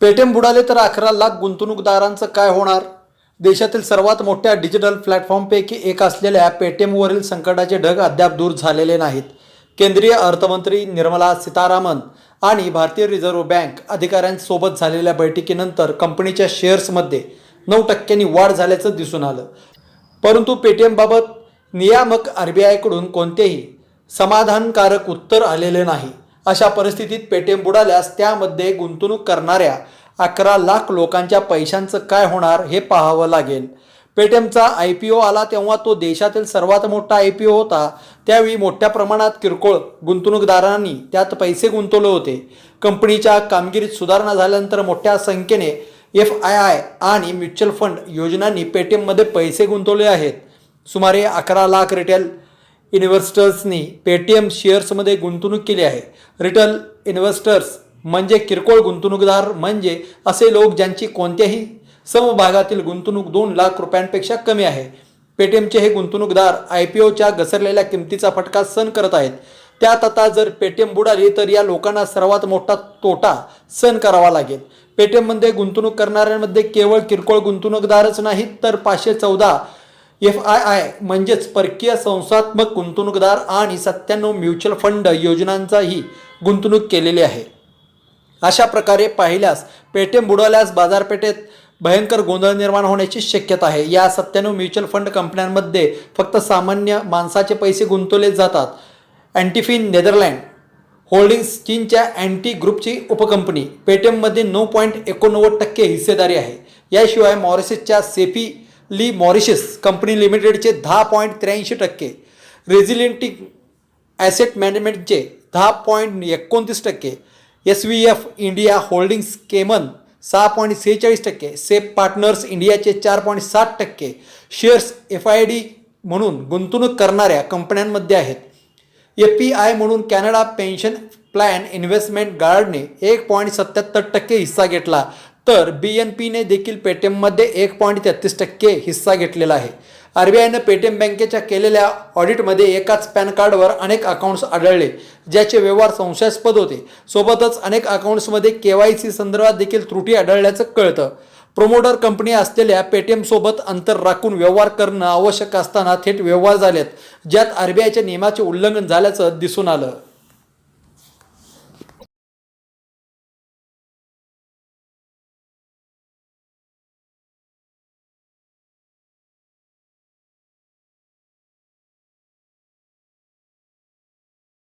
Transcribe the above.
Paytm बुडाले तर अकरा लाख गुंतवणूकदारांचं काय होणार? देशातील सर्वात मोठ्या डिजिटल प्लॅटफॉर्मपैकी एक असलेल्या पेटीएमवरील संकटाचे ढग अद्याप दूर झालेले नाहीत. केंद्रीय अर्थमंत्री निर्मला सीतारामन आणि भारतीय रिझर्व्ह बँक अधिकाऱ्यांसोबत झालेल्या बैठकीनंतर कंपनीच्या शेअर्समध्ये नऊ टक्क्यांनी वाढ झाल्याचं दिसून आलं. परंतु पेटीएमबाबत नियामक आर बी आयकडून कोणतेही समाधानकारक उत्तर आलेले नाही. अशा परिस्थितीत पेटीएम बुडाल्यास त्यामध्ये गुंतवणूक करणाऱ्या अकरा लाख लोकांच्या पैशांचं काय होणार हे पाहावं लागेल. पेटीएमचा आय पी ओ आला तेव्हा तो देशातील सर्वात मोठा आय पी ओ होता. त्यावेळी मोठ्या प्रमाणात किरकोळ गुंतवणूकदारांनी त्यात पैसे गुंतवले होते. कंपनीच्या कामगिरीत सुधारणा झाल्यानंतर मोठ्या संख्येने एफ आय आय आणि म्युच्युअल फंड योजनांनी पेटीएममध्ये पैसे गुंतवले आहेत. सुमारे अकरा लाख रिटेल इन्व्हेस्टर्सनी पेटीएम शेअर्समध्ये गुंतवणूक केली आहे. रिटेल इन्व्हेस्टर्स म्हणजे किरकोळ गुंतवणूकदार म्हणजे असे लोक ज्यांची कोणत्याही समभागातील गुंतवणूक दोन लाख रुपयांपेक्षा कमी आहे. पेटीएमचे हे गुंतवणूकदार आय पी ओच्या घसरलेल्या किमतीचा फटका सहन करत आहेत. त्यात आता जर पेटीएम बुडाली तर या लोकांना सर्वात मोठा तोटा सहन करावा लागेल. पेटीएममध्ये गुंतवणूक करणाऱ्यांमध्ये केवळ किरकोळ गुंतवणूकदारच नाहीत तर पाचशे चौदा एफ आय आय म्हणजेच परकीय संस्थात्मक गुंतवणूकदार आणि सत्त्याण्णव म्युच्युअल फंड योजनांचाही गुंतवणूक केलेली आहे. अशा प्रकारे पाहिल्यास पेटीएम बुडवल्यास बाजारपेठेत भयंकर गोंधळ निर्माण होण्याची शक्यता आहे. या सत्त्याण्णव म्युच्युअल फंड कंपन्यांमध्ये फक्त सामान्य माणसाचे पैसे गुंतवले जातात. अँटीफिन नेदरलँड होल्डिंग्स चीनच्या अँटी ग्रुपची उपकंपनी. पेटीएममध्ये नऊ पॉईंट एकोणनव्वद टक्के हिस्सेदारी आहे. याशिवाय मॉरिसिसच्या सेफी ली मॉरिशस कंपनी लिमिटेडचे दहा पॉईंट त्र्याऐंशी टक्के. रेझिलेंटिक ॲसेट मॅनेजमेंटचे दहा पॉईंट एकोणतीस टक्के. S V F India holdings Cayman सहा पॉईंट सेहेचाळीस टक्के. सेफ पार्टनर्स इंडियाचे चार पॉईंट सात टक्के. शेअर्स एफ आय डी म्हणून गुंतवणूक करणाऱ्या कंपन्यांमध्ये आहेत. ए पी आय म्हणून कॅनडा पेन्शन प्लॅन इन्व्हेस्टमेंट गार्डने एक पॉईंट सत्याहत्तर टक्के हिस्सा घेतला. तर बी एन पीने देखील पेटीएममध्ये एक पॉईंट तेहतीस टक्के हिस्सा घेतलेला आहे. आर बी आयनं पेटीएम बँकेच्या केलेल्या ऑडिटमध्ये एकाच पॅन कार्डवर अनेक अकाउंट्स आढळले ज्याचे व्यवहार संशयास्पद होते. सोबतच अनेक अकाउंट्समध्ये के वाय सी संदर्भात देखील त्रुटी आढळल्याचं कळतं. प्रोमोटर कंपनी असलेल्या पेटीएमसोबत अंतर राखून व्यवहार करणं आवश्यक असताना थेट व्यवहार झालेत ज्यात आर बी आयच्या नियमाचे उल्लंघन झाल्याचं दिसून आलं.